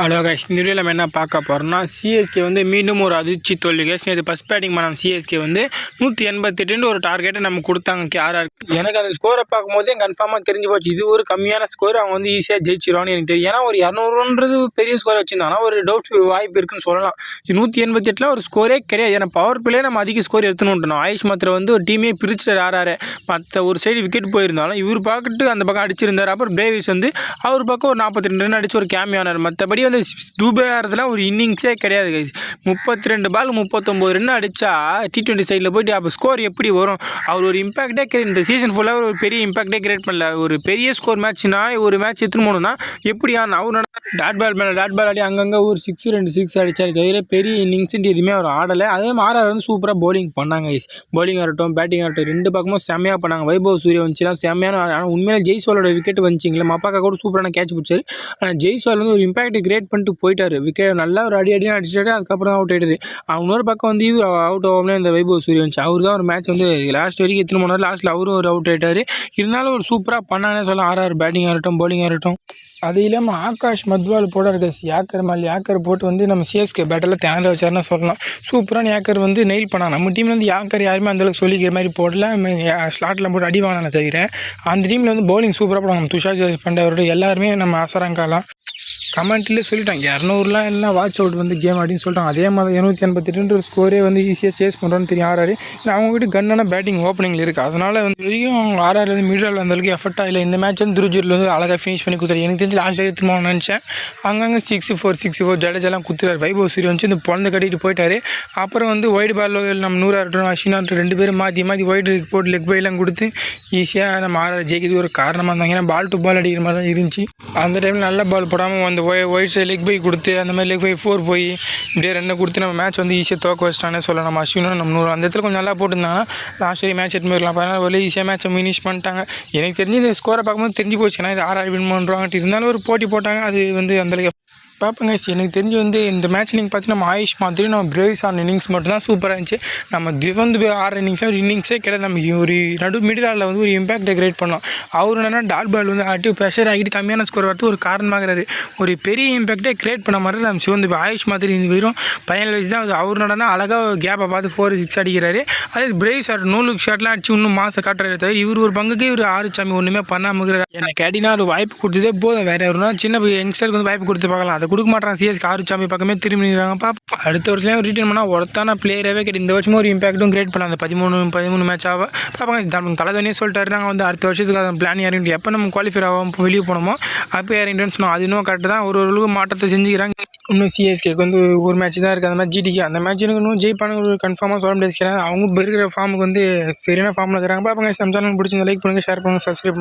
Hello guys இந்த video நம்ம என்ன பார்க்க போகிறோம்னா சிஎஸ்கே வந்து மீண்டும் ஒரு அதிர்ச்சி தோல்வி கைஸ் இது ஃபஸ்ட் பேட்டிங் பண்ண சிஎஸ்கே வந்து நூற்றி எண்பத்தெட்டுன்னு ஒரு டார்கெட்டை நம்ம கொடுத்தாங்க. கேஆர்ஆர் எனக்கு அந்த ஸ்கோரை பார்க்கும்போது கன்ஃபார்மாக தெரிஞ்சு போச்சு. இது ஒரு கம்மியான ஸ்கோர் அவங்க வந்து ஈஸியாக ஜெயிச்சிருவான்னு எனக்கு தெரியும். ஏன்னா ஒரு இரநூறுன்றது பெரிய ஸ்கோரை வச்சிருந்தாங்கன்னா ஒரு டவுட் வாய்ப்பு இருக்குன்னு சொல்லலாம். இது நூற்றி எண்பத்தெட்டில் ஒரு ஸ்கோரே கிடையாது. ஏன்னா பவர் பிளே நம்ம அதிக ஸ்கோர் எடுத்துன்னு ஆயுஷ் மாத்திர வந்து ஒரு டீமே பிரிச்சுட்டு ஆறாரு மற்ற ஒரு சைடு விக்கெட் போயிருந்தாலும் இவர் பார்த்துட்டு அந்த பக்கம் அடிச்சிருந்தார். அப்புறம் பிரேவிஸ் வந்து அவர் பக்கம் ஒரு நாற்பத்தி ரெண்டு ரன் அடிச்சு ஒரு கேமியானார் ஆனார். மற்றபடி அந்த டூபே ஆடுறதுல ஒரு இன்னிங்ஸே கிடையாது கைஸ் முப்பத்தி ரெண்டு பால் முப்பத்தொம்போது ரன் அடித்தா டி ட்வெண்ட்டி சைடில் போயிட்டு அப்போ ஸ்கோர் எப்படி வரும்? அவர் ஒரு இம்பாக்டே இந்த சீசன் ஃபுல்லாக ஒரு பெரிய இம்பாக்டே கிரியேட் பண்ணல. ஒரு பெரிய ஸ்கோர் மேட்ச்னா ஒரு மேட்ச் எடுத்துன்னு போகணும்னா எப்படி ஆனால் அவர் டாட் பால் மேலே டாட் பால் ஆடி அங்கங்கே ஒரு சிக்ஸ் ரெண்டு சிக்ஸ் அடித்தாரு தவிர பெரிய இன்னிங்ஸ்ன்ட்டு எதுவுமே அவர் ஆடலை. அதே மாதிரி ஆர்ஆர் வந்து சூப்பராக போலிங் பண்ணாங்க கைஸ் போலிங் ஆகட்டும் பேட்டிங் ஆகட்டும் ரெண்டு பக்கமும் செம்மையாக பண்ணாங்க. வைபவ் சூரிய வந்துச்சுன்னா செம்மையான ஆனால் உண்மையிலே ஜெய்ஸ்வாலோட விக்கெட் வந்துச்சிங்களா. மப்பாக்கா கூட சூப்பரான கேட்ச் பிடிச்சாரு. ஆனால் ஜெய்ஸ்வால் வந்து ஒரு இம்பாக்ட் கிரியேட் கிரியேட் பண்ணிட்டு போயிட்டார். விக்கெட் நல்லா ஒரு அடி அடியாக அடிச்சிட்டாரு அதுக்கப்புறம் அவுட் ஆயிட்டாரு அவன் பக்கம் வந்து அவுட் ஆகாமலே இந்த வைபவ் சூரிய வந்துச்சு. அவர் தான் ஒரு மேட்ச் வந்து லாஸ்ட் வரைக்கும் எத்தனை மணி நேரம் லாஸ்ட்டில் அவரும் ஒரு அவுட் ஆயிட்டாரு. இருந்தாலும் ஒரு சூப்பராக பண்ணானே சொல்லலாம். ஆர்ஆர் பேட்டிங் ஆகட்டும் bowling ஆகட்டும். அது இல்லாமல் ஆகாஷ் மத்வால் போட இருக்க யாக்கர் மேல் யாக்கர் போட்டு வந்து நம்ம சிஎஸ்கே பேட்டில் திணற வச்சார்னா சொல்லலாம். சூப்பரான யாக்கர் வந்து நெயில் பண்ணாங்க நம்ம டீமில் வந்து யாக்கர் யாருமே அந்தளவுக்கு சொல்லிக்கிற மாதிரி போடல. ஸ்லாட்டில் போட்டு அடி வாங்கினால தவிர அந்த டீமில் வந்து பவுலிங் சூப்பராக போடுவாங்க. துஷார் ஜெயஸ் பண்டவரோட எல்லாருமே நம்ம அசரங்காலாம் கமெண்ட்லேயே சொல்லிட்டாங்க. இரநூறுலாம் எல்லாம் வாட்ச் அவுட் வந்து கேம் அப்படின்னு சொல்லிட்டாங்க. அதே மாதிரி இரநூத்தி எண்பத்தெட்டு ஸ்கோரே வந்து ஈஸியாக சேஸ் பண்ணுறோன்னு தெரியும் ஆர்ஆர் அவங்க கிட்ட கன்னான பேட்டிங் ஓப்பனிங்கில் இருக்குது அதனால் வந்து வரைக்கும் அவங்க வந்து மிடில் அந்த அளவுக்கு எஃபர்ட்டாக இல்லை. இந்த மேட்ச் வந்து திருச்சூரில் வந்து அழகாக ஃபினிஷ் பண்ணி கொடுத்தாரு எனக்கு தெரிஞ்சு லாஸ்ட் எடுத்துமோ நினச்சேன். அங்கங்கே சிக்ஸ் ஃபோர் சிக்ஸ் ஃபோர் ஜடேஜெல்லாம் குத்துறாரு. வைபவ் சூரிய வந்து இந்த குழந்தை கட்டிட்டு போயிட்டாரு. அப்புறம் வந்து ஒயிட் பால் நம்ம நூறு இருக்கட்டும் அஸ்வினா ரெண்டு பேரும் மாற்றி மாற்றி ஒயிட் போட்டு லெக் பைலாம் கொடுத்து ஈஸியாக நம்ம ஆர்ஆர் ஜெயிக்கிறது ஒரு காரணமாக இருந்தாங்க. ஏன்னா பால் டு பால் அடிக்கிற மாதிரி தான் இருந்துச்சு. அந்த டைமில் நல்ல பால் போடாமல் வந்து ஒயிட் சைடு லெக் பை கொடுத்து அந்த மாதிரி லெக் பை ஃபோர் போய் இப்படியே ரெண்டை கொடுத்து நம்ம மேட்ச் வந்து ஈஸியாக தோக்க வச்சிட்டானே சொல்லலாம். நம்ம அஸ்வினும் நம்ம நூறு. அந்த இடத்துல கொஞ்சம் நல்லா போட்டிருந்தாங்கன்னா லாஸ்ட் வரைக்கும் மேட்ச் எடுத்து போயிருக்கலாம் அதனால் ஒரு ஈஸியாக மேட்ச்சை ஃபினிஷ் பண்ணிட்டாங்க. எனக்கு தெரிஞ்சு இந்த ஸ்கோரை பார்க்கும்போது தெரிஞ்சு போச்சு. ஏன்னா இது ஆறு வின் பண்ணுறாங்கட்டு இருந்தாலும் ஒரு போட்டி போட்டாங்க. அது வந்து அந்தளவுக்கு பார்ப்பேங்க எனக்கு தெரிஞ்சு வந்து இந்த மேட்ச் நீங்கள் பார்த்தீங்கன்னா நம்ம ஆயுஷ் மாதிரி நம்ம பிரேவிஸ் ஆன இன்னிங்ஸ் மட்டும் தான் சூப்பராக இருந்துச்சு. நம்ம திவந்து ஆறு இன்னிங்ஸாக ஒரு இன்னிங்ஸே கிடையாது. நம்ம ஒரு நடு மிடில் ஆளில் வந்து ஒரு இம்பாக்டை கிரியேட் பண்ணோம் அவர் என்னன்னா டாட் பால் வந்து ஆட்டி ப்ரெஷர் ஆகிட்டு கம்மியான ஸ்கோர் வரது ஒரு காரணமாகிறாரு. ஒரு பெரிய இம்பாக்டே கிரியேட் பண்ண மாதிரி நம்ம சிவந்து ஆயுஷ் மாதிரி இந்த வெறும் பையன் வயசு தான் அது அவர் என்னன்னா அழகாக கேப்பை பார்த்து ஃபோர் சிக்ஸ் அடிக்கிறாரு. அதே பிரேவிஸ் ஆர் நூலுக்கு ஷாட்லாம் அடிச்சு இன்னும் மாதம் காட்டுறாரு தவிர இவர் ஒரு பங்குக்கு இவர் ஆறு சாமி ஒன்றுமே பண்ணாமல் இருக்கிறார். என்னை கேட்டினா ஒரு வாய்ப்பு கொடுத்ததே போதும். வேறு ஒரு சின்ன யங்ஸ்டருக்கு வந்து வாய்ப்பு கொடுத்து பார்க்கலாம். அது கொடுக்க மாட்டான் சிஎஸ் ஆறு பக்கமே திரும்பி நிற்கிறாங்கப்பா அடுத்த வருஷம் ரிட்டர்ன் பண்ணால் ஒருத்தான பிளேயராகவே கிடையாது. இந்த வருஷமும் ஒரு இம்பாக்ட்டும் கிரியேட் பண்ணலாம். அந்த பதிமூணு பதிமூணு மேட்ச் ஆக பாப்பாங்க நம்ம தலைவனே சொல்லிட்டாரு. நாங்கள் வந்து அடுத்த வருஷத்துக்கு அதை பிளான் இறங்கிட்டு எப்போ நம்ம குவாலிஃபை ஆகும் வெளியே போனோமோ அப்போ இறங்கிட்டோன்னு சொன்னோம். அது இன்னும் கரெக்டு தான். ஒரு ஒரு மாற்றத்தை செஞ்சுக்கிறாங்க. இன்னும் சிஎஸ்கேக்கு வந்து ஒரு மேட்ச் தான் இருக்குது அந்த மாதிரி ஜிடிக்கு அந்த மேட்ச் எனக்கு இன்னும் ஜெயிப்பானு ஒரு கன்ஃபார்மாக சொல்ல முடியாது. அவங்க இருக்கிற ஃபார்முக்கு வந்து சரியான ஃபார்மில் இருக்கிறாங்க பாப்பாங்க சம்சாரம் பிடிச்சி லைக் பண்ணுங்கள் ஷேர் பண்ணுங்கள் சப்ஸ்கிரைப்